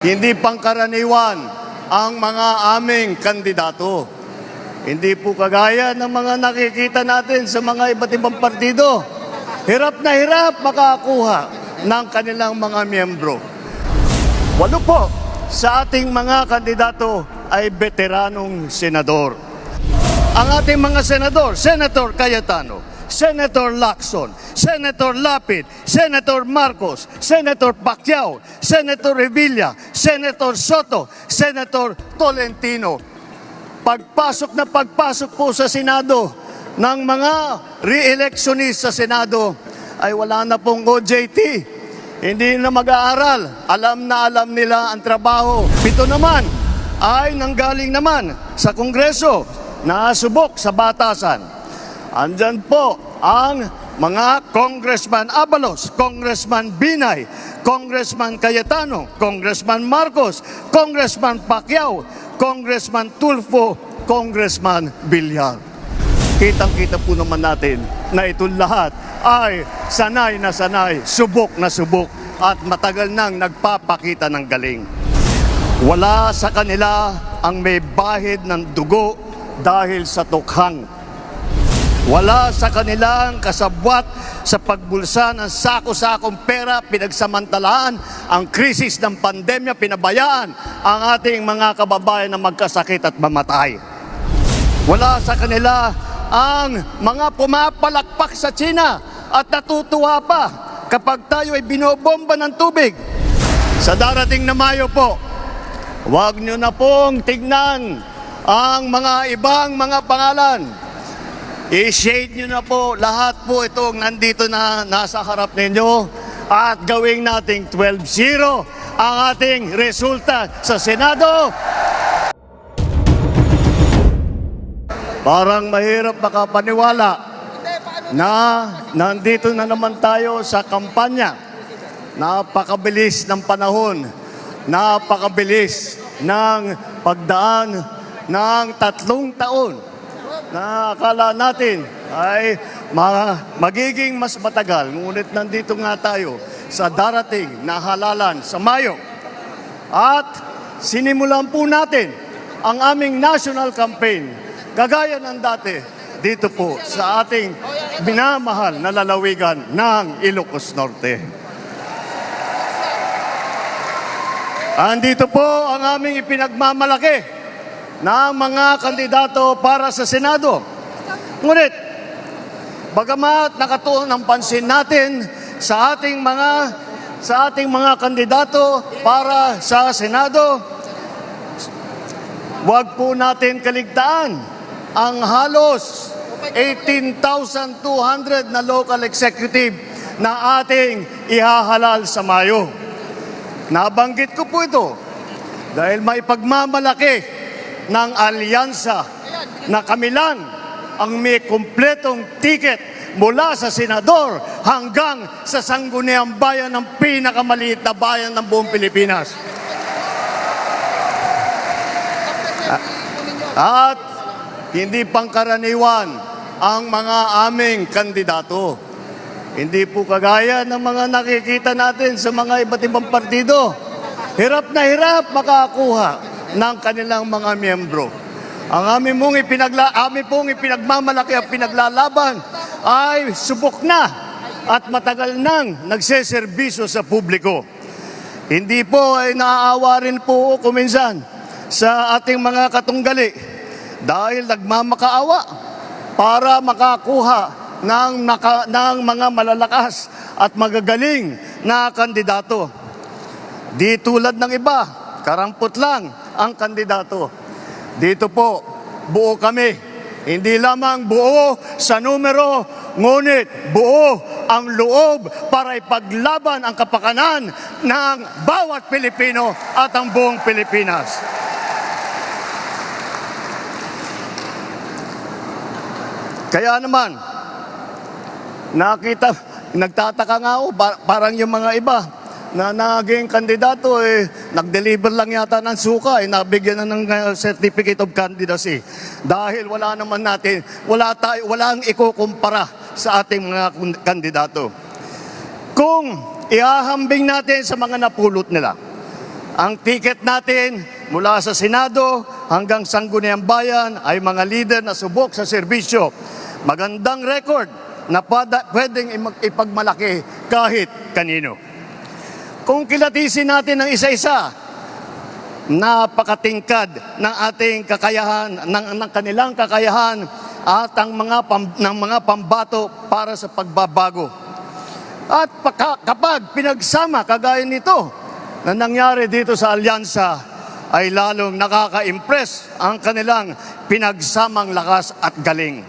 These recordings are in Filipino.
Hindi pangkaraniwan ang mga aming kandidato. Hindi po kagaya ng mga nakikita natin sa mga iba't ibang partido. Hirap na hirap makakuha ng kanilang mga miyembro. Walo po sa ating mga kandidato ay veteranong senador. Ang ating mga senador, Senator Cayetano, Senator Lacson, Senator Lapid, Senator Marcos, Senator Pacquiao, Senator Revilla, Senator Soto, Senator Tolentino. Pagpasok na pagpasok po sa Senado ng mga re-electionist sa Senado ay wala na pong OJT. Hindi na mag-aaral. Alam na alam nila ang trabaho. Pito naman ay nanggaling naman sa Kongreso na subok sa batasan. Andyan po ang mga Congressman Abalos, Congressman Binay, Congressman Cayetano, Congressman Marcos, Congressman Pacquiao, Congressman Tulfo, Congressman Villar. Kitang-kita po naman natin na ito lahat ay sanay na sanay, subok na subok at matagal nang nagpapakita ng galing. Wala sa kanila ang may bahid ng dugo dahil sa tukhang. Wala sa kanilang kasabwat sa pagbulsa ng sako-sakong pera, pinagsamantalaan ang krisis ng pandemya, pinabayaan ang ating mga kababayan na magkasakit at mamatay. Wala sa kanila ang mga pumapalakpak sa China at natutuwa pa kapag tayo ay binobomba ng tubig. Sa darating na Mayo po, Huwag nyo na pong tignan ang mga ibang mga pangalan. I-shade nyo na po lahat po itong nandito na nasa harap ninyo at gawing nating 12-0 ang ating resulta sa Senado. Parang mahirap makapaniwala na nandito na naman tayo sa kampanya. Napakabilis ng panahon napakabilis ng pagdaan ng tatlong taon na akala natin ay ma- magiging mas matagal. Ngunit nandito nga tayo sa darating na halalan sa Mayo. At sinimulan po natin ang aming national campaign gagaya ng dati dito po sa ating minamahal na lalawigan ng Ilocos Norte. Andito po ang aming ipinagmamalaki na mga kandidato para sa Senado. Ngunit, bagamat nakatuon ang pansin natin sa ating mga sa ating mga kandidato para sa Senado, huwag po natin kaligtaan ang halos 18,200 na local executive na ating ihahalal sa Mayo. Nabanggit ko po ito dahil may pagmamalaki ng alyansa na kami lang ang may kumpletong ticket mula sa senador hanggang sa sangguniang bayan ng pinakamaliit na bayan ng buong Pilipinas. At hindi pangkaraniwan ang mga aming kandidato. Hindi po kagaya ng mga nakikita natin sa mga iba't ibang partido. Hirap na hirap makakuha ng kanilang mga miyembro. Ang aming pong, ipinagla, aming pong ipinagmamalaki at pinaglalaban ay subok na at matagal nang nagseserbisyo sa publiko. Hindi po ay naaawa rin po ako minsan sa ating mga katunggali dahil nagmamakaawa para makakuha ng, naka, ng mga malalakas at magagaling na kandidato. Di tulad ng iba, karampot lang ang kandidato. Dito po, buo kami. Hindi lamang buo sa numero, ngunit buo ang loob para ipaglaban ang kapakanan ng bawat Pilipino at ang buong Pilipinas. Kaya naman, nakita, nagtataka nga ako, pa- parang yung mga iba na naging kandidato, eh, nag-deliver lang yata ng suka, eh, nabigyan na ng uh, certificate of candidacy. Dahil wala naman natin, wala tayo, walang ikukumpara sa ating mga kandidato. Kung ihahambing natin sa mga napulot nila, Ang ticket natin mula sa Senado hanggang Sangguniang Bayan ay mga leader na subok sa serbisyo. Magandang record na pwedeng ipagmalaki kahit kanino. Kung kilatisin natin ng isa-isa, napakatingkad ng ating kakayahan, ng, ng kanilang kakayahan at ang mga pam, ng mga pambato para sa pagbabago. At paka, kapag pinagsama kagaya nito na nangyari dito sa alyansa, ay lalong nakaka-impress ang kanilang pinagsamang lakas at galing.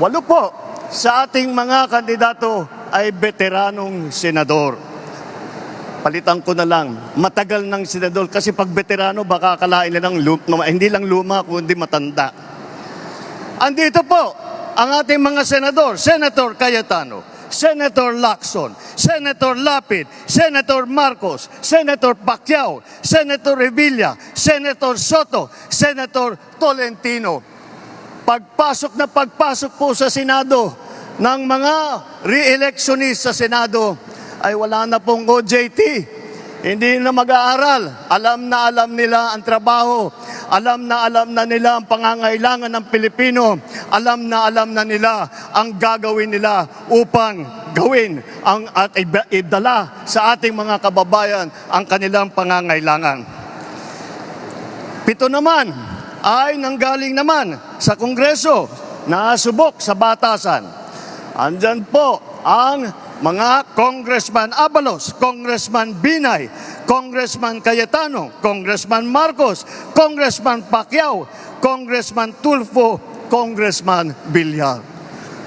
Walo po sa ating mga kandidato ay veteranong senador. Palitan ko na lang, matagal ng senador kasi pag veterano baka akalain nila ng luma, hindi lang luma kundi matanda. Andito po ang ating mga senador, Senator Cayetano, Senator Lacson, Senator Lapid, Senator Marcos, Senator Pacquiao, Senator Revilla, Senator Soto, Senator Tolentino. Pagpasok na pagpasok po sa Senado ng mga re-electionist sa Senado ay wala na pong OJT. Hindi na mag-aaral. Alam na alam nila ang trabaho. Alam na alam na nila ang pangangailangan ng Pilipino. Alam na alam na nila ang gagawin nila upang gawin ang at idala sa ating mga kababayan ang kanilang pangangailangan. Pito naman ay nanggaling naman sa Kongreso na subok sa batasan. Andyan po ang mga Congressman Abalos, Congressman Binay, Congressman Cayetano, Congressman Marcos, Congressman Pacquiao, Congressman Tulfo, Congressman Villar.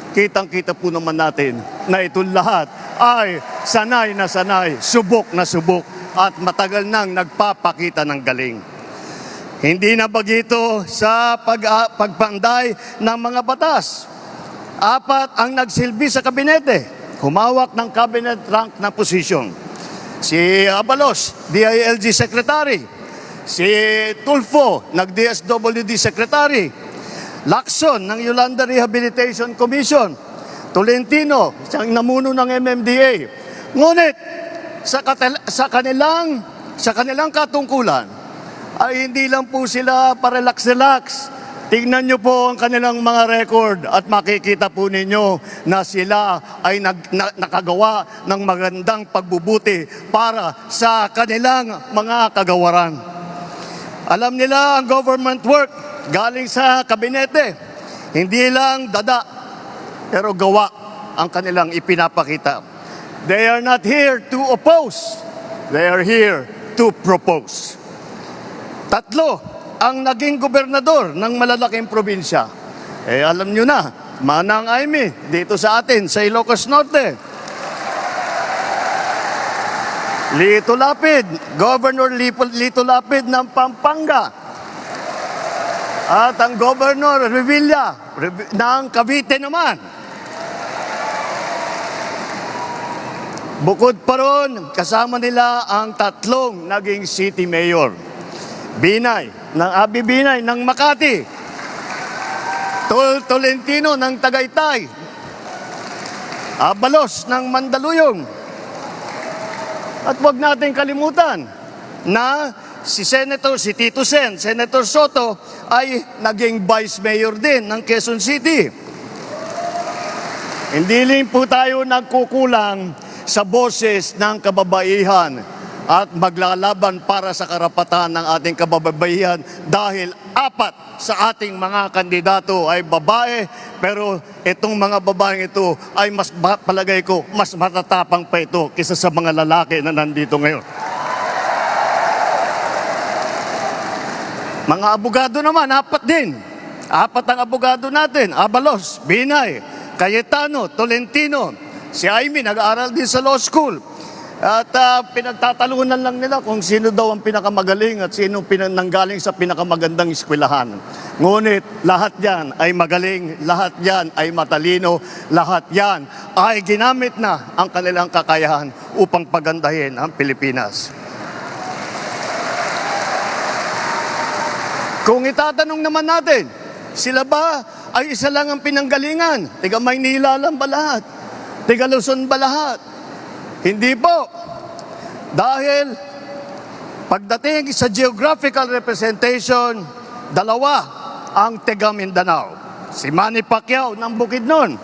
Kitang-kita po naman natin na ito lahat ay sanay na sanay, subok na subok at matagal nang nagpapakita ng galing. Hindi na bagito sa pag, ah, pagpanday ng mga batas. Apat ang nagsilbi sa kabinete, humawak ng cabinet rank na posisyon. Si Abalos, DILG Secretary. Si Tulfo, nag-DSWD Secretary. Lacson ng Yolanda Rehabilitation Commission. Tolentino, siyang namuno ng MMDA. Ngunit sa, sa kanilang sa kanilang katungkulan ay hindi lang po sila parelax-relax. Tingnan nyo po ang kanilang mga record at makikita po ninyo na sila ay nag, na- nakagawa ng magandang pagbubuti para sa kanilang mga kagawaran. Alam nila ang government work galing sa kabinete. Hindi lang dada, pero gawa ang kanilang ipinapakita. They are not here to oppose. They are here to propose. Tatlo, ang naging gobernador ng malalaking probinsya. Eh alam nyo na, Manang Aimee, dito sa atin, sa Ilocos Norte. Lito Lapid, Governor Lito Lapid ng Pampanga. At ang Governor Revilla Rev- ng Cavite naman. Bukod pa ron, kasama nila ang tatlong naging city mayor. Binay, ng Abi Binay ng Makati. Tol Tolentino ng Tagaytay. Abalos ng Mandaluyong. At wag natin kalimutan na si Senator, si Tito Sen, Senator Soto ay naging Vice Mayor din ng Quezon City. Hindi rin po tayo nagkukulang sa boses ng kababaihan at maglalaban para sa karapatan ng ating kababaihan dahil apat sa ating mga kandidato ay babae pero itong mga babaeng ito ay mas palagay ko mas matatapang pa ito kaysa sa mga lalaki na nandito ngayon. Mga abogado naman, apat din. Apat ang abogado natin. Abalos, Binay, Cayetano, Tolentino. Si Aimee, nag-aaral din sa law school. At ah, pinagtatalunan lang nila kung sino daw ang pinakamagaling at sino pinang nanggaling sa pinakamagandang eskwelahan. Ngunit lahat yan ay magaling, lahat yan ay matalino, lahat yan ay ginamit na ang kanilang kakayahan upang pagandahin ang Pilipinas. Kung itatanong naman natin, sila ba ay isa lang ang pinanggalingan? Tiga Maynila lang ba lahat? Tiga Luzon ba lahat? Hindi po. Dahil Pagdating sa geographical representation, dalawa ang taga Mindanao. Si Manny Pacquiao ng Bukidnon.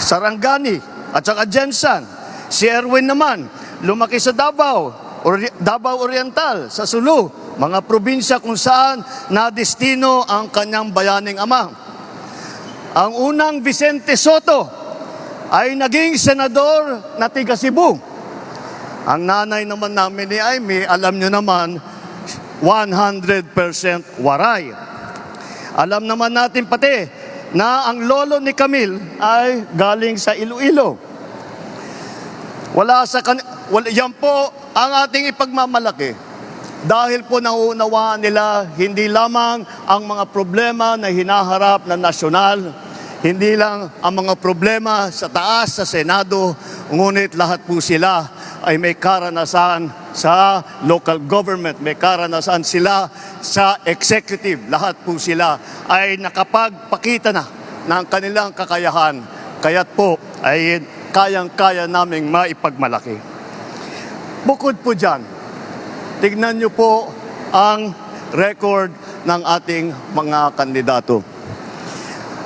Sarangani at saka Jensen. Si Erwin naman, lumaki sa Davao, Ori- Davao Oriental, sa Sulu, mga probinsya kung saan na-destino ang kanyang bayaning ama. Ang unang Vicente Soto ay naging senador na tiga Cebu. Ang nanay naman namin ni Amy, alam nyo naman, 100% waray. Alam naman natin pati na ang lolo ni Camille ay galing sa Iloilo. Wala sa kan wala, yan po ang ating ipagmamalaki. Dahil po nauunawaan nila hindi lamang ang mga problema na hinaharap na nasyonal, hindi lang ang mga problema sa taas sa Senado, ngunit lahat po sila ay may karanasan sa local government, may karanasan sila sa executive. Lahat po sila ay nakapagpakita na ng kanilang kakayahan. Kaya't po ay kayang-kaya naming maipagmalaki. Bukod po dyan, tignan niyo po ang record ng ating mga kandidato.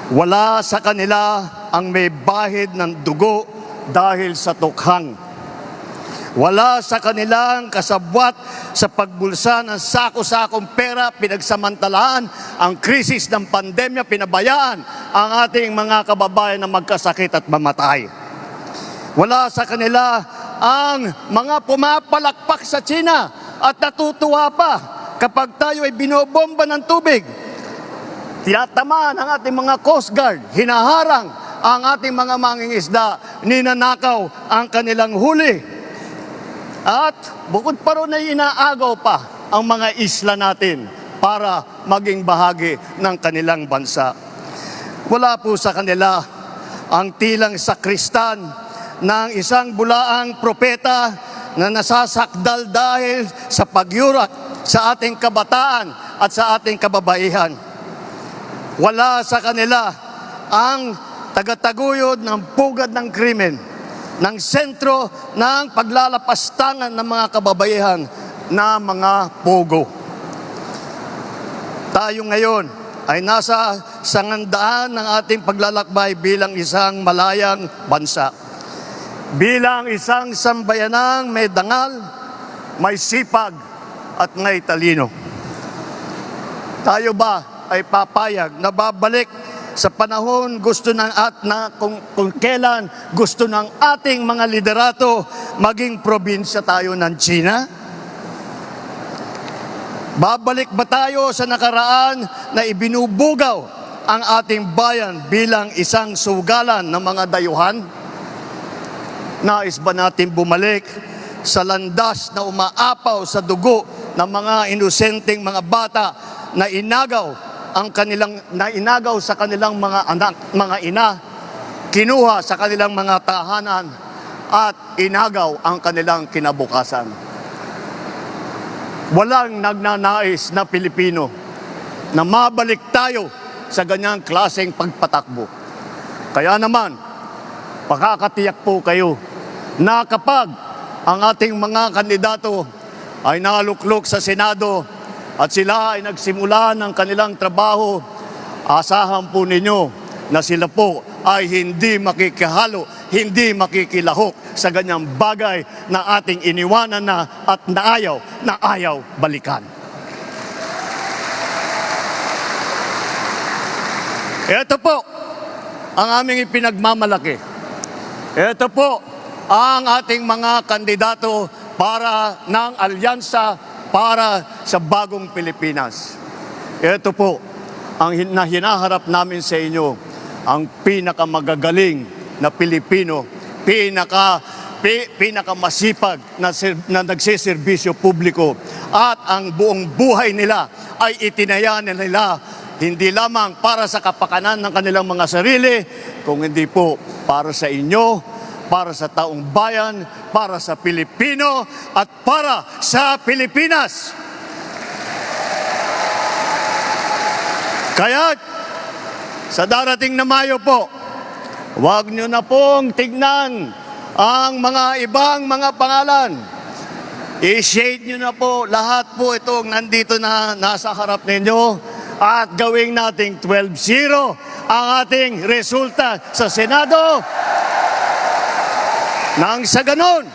Wala sa kanila ang may bahid ng dugo dahil sa tukhang. Wala sa kanilang kasabwat sa pagbulsa ng sako-sakong pera, pinagsamantalaan ang krisis ng pandemya, pinabayaan ang ating mga kababayan na magkasakit at mamatay. Wala sa kanila ang mga pumapalakpak sa China at natutuwa pa kapag tayo ay binobomba ng tubig. Tinatamaan ang ating mga Coast Guard, hinaharang ang ating mga mangingisda, ninanakaw ang kanilang huli. At bukod pa ron ay inaagaw pa ang mga isla natin para maging bahagi ng kanilang bansa. Wala po sa kanila ang tilang sakristan ng isang bulaang propeta na nasasakdal dahil sa pagyurak sa ating kabataan at sa ating kababaihan. Wala sa kanila ang tagataguyod ng pugad ng krimen, ng sentro ng paglalapastangan ng mga kababaihan na mga pogo. Tayo ngayon ay nasa sangandaan ng ating paglalakbay bilang isang malayang bansa. Bilang isang sambayanang may dangal, may sipag at may talino. Tayo ba ay papayag na babalik sa panahon gusto ng at na kung, kung kailan gusto ng ating mga liderato maging probinsya tayo ng China? Babalik ba tayo sa nakaraan na ibinubugaw ang ating bayan bilang isang sugalan ng mga dayuhan? Nais ba natin bumalik sa landas na umaapaw sa dugo ng mga inosenteng mga bata na inagaw ang kanilang na inagaw sa kanilang mga anak, mga ina, kinuha sa kanilang mga tahanan at inagaw ang kanilang kinabukasan. Walang nagnanais na Pilipino na mabalik tayo sa ganyang klaseng pagpatakbo. Kaya naman, pakakatiyak po kayo na kapag ang ating mga kandidato ay naluklok sa Senado at sila ay nagsimula ng kanilang trabaho, asahan po ninyo na sila po ay hindi makikihalo, hindi makikilahok sa ganyang bagay na ating iniwanan na at naayaw, na ayaw balikan. Ito po ang aming ipinagmamalaki. Ito po ang ating mga kandidato para ng alyansa para sa bagong Pilipinas. Ito po ang na hinaharap namin sa inyo, ang pinakamagagaling na Pilipino, pinaka pi, pinakamasipag na, na nagsiservisyo publiko at ang buong buhay nila ay itinaya na nila hindi lamang para sa kapakanan ng kanilang mga sarili, kung hindi po para sa inyo, para sa taong bayan, para sa Pilipino, at para sa Pilipinas. Kaya, sa darating na Mayo po, huwag nyo na pong tignan ang mga ibang mga pangalan. I-shade nyo na po lahat po itong nandito na nasa harap ninyo at gawing nating 12-0 ang ating resulta sa Senado. Nang sa ganon,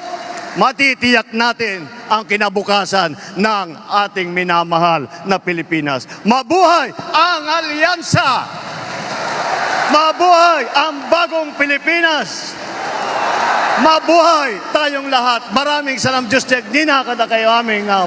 matitiyak natin ang kinabukasan ng ating minamahal na Pilipinas. Mabuhay ang alyansa! Mabuhay ang bagong Pilipinas! Mabuhay tayong lahat. Maraming salam, Diyos Check. Di na kada kayo aming uh,